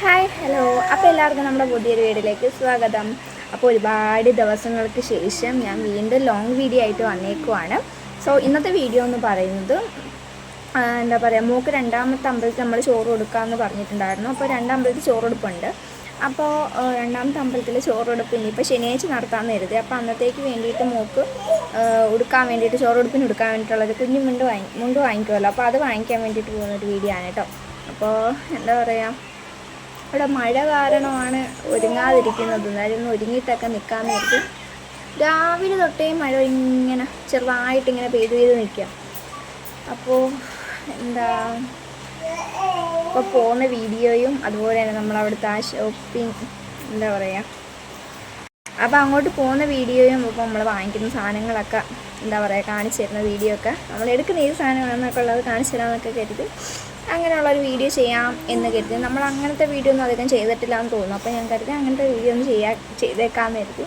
Hi hello അപ്പോൾ എല്ലാവർക്കും നമ്മുടെ പുതിയൊരു വീഡിയോയിലേക്ക് സ്വാഗതം. അപ്പോൾ ഒരുപാട് ദിവസങ്ങൾക്ക് ശേഷം ഞാൻ വീണ്ടും ലോങ് വീഡിയോ ആയിട്ട് വന്നേക്കുവാണ്. സോ ഇന്നത്തെ വീഡിയോ എന്ന് പറയുന്നത് എന്താ പറയുക മൂക്ക് രണ്ടാമത്തെ അമ്പലത്തിൽ നമ്മൾ ചോറ് കൊടുക്കാമെന്ന് പറഞ്ഞിട്ടുണ്ടായിരുന്നു. അപ്പോൾ രണ്ടാമ്പലത്തിൽ ചോറെടുപ്പുണ്ട്. അപ്പോൾ രണ്ടാമത്തെ അമ്പലത്തിൽ ചോറെടുപ്പ് ഇനിയിപ്പോൾ ശനിയാഴ്ച നടത്താമെന്ന് കരുതി. അപ്പോൾ അന്നത്തേക്ക് വേണ്ടിയിട്ട് മൂക്ക് ഉടുക്കാൻ വേണ്ടിയിട്ട് ചോറെടുപ്പിന് ഉടുക്കാൻ വേണ്ടിയിട്ടുള്ളത് കുഞ്ഞു മുണ്ട് വാങ്ങി മുണ്ട് വാങ്ങിക്കുമല്ലോ അപ്പോൾ അത് വാങ്ങിക്കാൻ വേണ്ടിയിട്ട് പോകുന്നൊരു വീഡിയോ ആണ് കേട്ടോ. അപ്പോൾ എന്താ പറയുക ഇവിടെ മഴ കാരണമാണ് ഒരുങ്ങാതിരിക്കുന്നത്. എന്നാലും ഒന്ന് ഒരുങ്ങിയിട്ടൊക്കെ നിൽക്കാൻ നേരത്ത് രാവിലെ തൊട്ടേ മഴ ഇങ്ങനെ ചെറുതായിട്ട് ഇങ്ങനെ പെയ്ത് പെയ്ത് നിൽക്കുക. അപ്പോൾ എന്താ ഇപ്പോൾ പോകുന്ന വീഡിയോയും അതുപോലെ തന്നെ നമ്മളവിടുത്തെ ആ ഷോപ്പിംഗ് എന്താ പറയുക അപ്പോൾ അങ്ങോട്ട് പോകുന്ന വീഡിയോയും ഇപ്പോൾ നമ്മൾ വാങ്ങിക്കുന്ന സാധനങ്ങളൊക്കെ എന്താ പറയുക കാണിച്ചു തരുന്ന വീഡിയോ ഒക്കെ നമ്മൾ എടുക്കുന്ന ഏത് സാധനമാണെന്നൊക്കെ ഉള്ളത് കാണിച്ചു തരാമെന്നൊക്കെ കരുതി. അങ്ങനെയുള്ളൊരു വീഡിയോ ചെയ്യാം എന്ന് കരുതി. നമ്മൾ അങ്ങനത്തെ വീഡിയോ ഒന്നും അധികം ചെയ്തിട്ടില്ല എന്ന് തോന്നുന്നു. അപ്പോൾ ഞാൻ കരുതി അങ്ങനത്തെ വീഡിയോ ഒന്ന് ചെയ്യാ ചെയ്തേക്കാമെന്ന് കരുതി.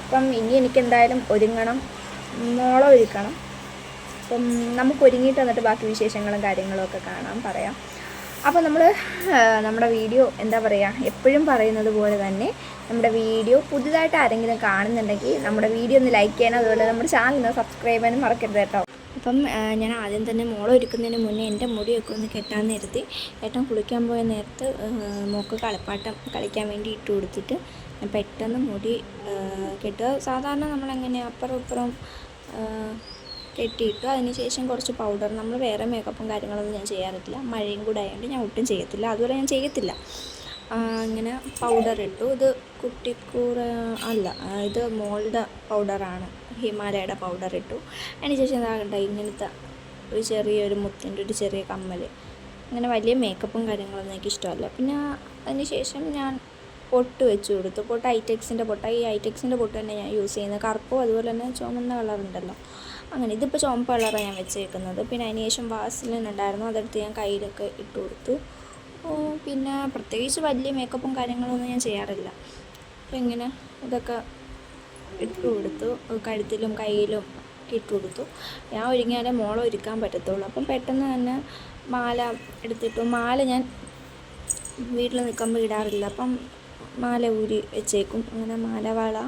അപ്പം ഇനി എനിക്ക് എന്തായാലും ഒരുങ്ങണം. മോളം ഒരുക്കണം. അപ്പം നമുക്ക് ഒരുങ്ങിയിട്ട് വന്നിട്ട് ബാക്കി വിശേഷങ്ങളും കാര്യങ്ങളും ഒക്കെ കാണാം. പറയാം. അപ്പോൾ നമ്മൾ നമ്മുടെ വീഡിയോ എന്താ പറയുക എപ്പോഴും പറയുന്നത് പോലെ തന്നെ നമ്മുടെ വീഡിയോ പുതുതായിട്ട് ആരെങ്കിലും കാണുന്നുണ്ടെങ്കിൽ നമ്മുടെ വീഡിയോ ഒന്ന് ലൈക്ക് ചെയ്യാനും അതുപോലെ നമ്മുടെ ചാനൽ ഒന്ന് സബ്സ്ക്രൈബ് ചെയ്യാനും മറക്കരുത് കേട്ടോ. അപ്പം ഞാൻ ആദ്യം തന്നെ മോളെ ഒരുക്കുന്നതിന് മുന്നേ എന്റെ മുടിയൊക്കെ ഒന്ന് കെട്ടാൻ നേരത്തി ഏട്ടൻ കുളിക്കാൻ പോയ നേരത്ത് മോക്ക് കളിപ്പാട്ടം കളിക്കാൻ വേണ്ടി ഇട്ട് കൊടുത്തിട്ട് പെട്ടെന്ന് മുടി കെട്ടുക. സാധാരണ നമ്മളെങ്ങനെയാണ് അപ്പുറം ഇപ്പുറം കെട്ടിയിട്ടു. അതിനുശേഷം കുറച്ച് പൗഡർ നമ്മൾ വേറെ മേക്കപ്പും കാര്യങ്ങളൊന്നും ഞാൻ ചെയ്യാറില്ല. മഴയും കൂടെ ആയതുകൊണ്ട് ഞാൻ ഒട്ടും ചെയ്യത്തില്ല. അതുപോലെ ഞാൻ ചെയ്യത്തില്ല. അങ്ങനെ പൗഡർ ഇട്ടു. ഇത് കുട്ടിക്കൂറ അല്ല ഇത് മോളുടെ പൗഡറാണ് ഹിമാലയയുടെ പൗഡർ ഇട്ടു. അതിനുശേഷം ഇതാകട്ടെ ഇങ്ങനത്തെ ഒരു ചെറിയൊരു മുത്തിന്റെ ഒരു ചെറിയ കമ്മൽ അങ്ങനെ വലിയ മേക്കപ്പും കാര്യങ്ങളൊന്നും എനിക്ക് ഇഷ്ടമല്ല. പിന്നെ അതിന് ശേഷം ഞാൻ പൊട്ട് വെച്ച് കൊടുത്തു. പൊട്ട് ഐറ്റെക്സിന്റെ പൊട്ട. ഈ ഐറ്റെക്സിന്റെ പൊട്ട് തന്നെ ഞാൻ യൂസ് ചെയ്യുന്നത്. കറുപ്പും അതുപോലെ തന്നെ ചുമന്ന കളറുണ്ടല്ലോ അങ്ങനെ ഇതിപ്പോൾ ചുവപ്പ് കളറാണ് ഞാൻ വെച്ചേക്കുന്നത്. പിന്നെ അതിന് ശേഷം വാസിലിൻ ഉണ്ടായിരുന്നു. അതെടുത്ത് ഞാൻ കയ്യിലൊക്കെ ഇട്ട് കൊടുത്തു. പിന്നെ പ്രത്യേകിച്ച് വലിയ മേക്കപ്പും കാര്യങ്ങളൊന്നും ഞാൻ ചെയ്യാറില്ല. അപ്പോൾ ഇങ്ങനെ ഇതൊക്കെ ഇട്ട് കൊടുത്തു. കഴുത്തിലും കയ്യിലും ഇട്ട് കൊടുത്തു. ഞാൻ ഒരുങ്ങിയാലേ മോളെ ഒരുക്കാൻ പറ്റത്തുള്ളൂ. അപ്പം പെട്ടെന്ന് തന്നെ മാല എടുത്തിട്ടു. മാല ഞാൻ വീട്ടിൽ നിൽക്കുമ്പോൾ ഇടാറില്ല. അപ്പം മാല ഊരി വെച്ചേക്കും. അങ്ങനെ മാല വള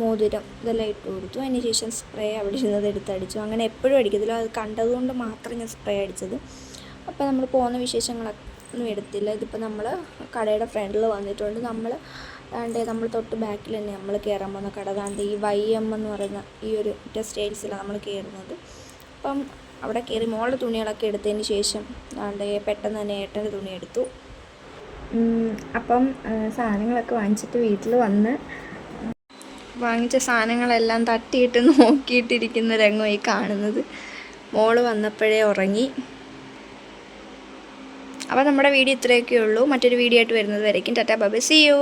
മോതിരം ഇതെല്ലാം ഇട്ട് കൊടുത്തു. അതിന് ശേഷം സ്പ്രേ അവിടെ ഇരുന്നത് എടുത്തടിച്ചു അങ്ങനെ എപ്പോഴും അടിക്കത്തില്ല. അത് കണ്ടതുകൊണ്ട് മാത്രം ഞാൻ സ്പ്രേ അടിച്ചത്. അപ്പോൾ നമ്മൾ പോകുന്ന വിശേഷങ്ങളൊക്കെ ഒന്നും എടുത്തില്ല. ഇതിപ്പോൾ നമ്മൾ കടയുടെ ഫ്രണ്ടിൽ വന്നിട്ടുണ്ട്. നമ്മൾ ദാണ്ട് നമ്മൾ തൊട്ട് ബാക്കിൽ തന്നെ നമ്മൾ കയറാൻ പോകുന്ന കട. ദാണ്ട് ഈ വൈ എം എന്ന് പറയുന്ന ഈ ഒരു ടെസ്റ്റൈൽസിലാണ് നമ്മൾ കയറുന്നത് അപ്പം അവിടെ കയറി മോളുടെ തുണികളൊക്കെ എടുത്തതിന് ശേഷം ദാണ്ട് പെട്ടെന്ന് തന്നെ ഏട്ടന്റെ തുണി എടുത്തു. അപ്പം സാധനങ്ങളൊക്കെ വാങ്ങിച്ചിട്ട് വീട്ടിൽ വന്ന് വാങ്ങിച്ച സാധനങ്ങളെല്ലാം തട്ടിയിട്ട് നോക്കിയിട്ടിരിക്കുന്ന രംഗം ഈ കാണുന്നത്. മോൾ വന്നപ്പോഴേ ഉറങ്ങി. അപ്പോൾ നമ്മുടെ വീഡിയോ ഇത്രയൊക്കെ ഉള്ളൂ മറ്റൊരു വീഡിയോ ആയിട്ട് വരുന്നത് വരയ്ക്കും. Tata bye C U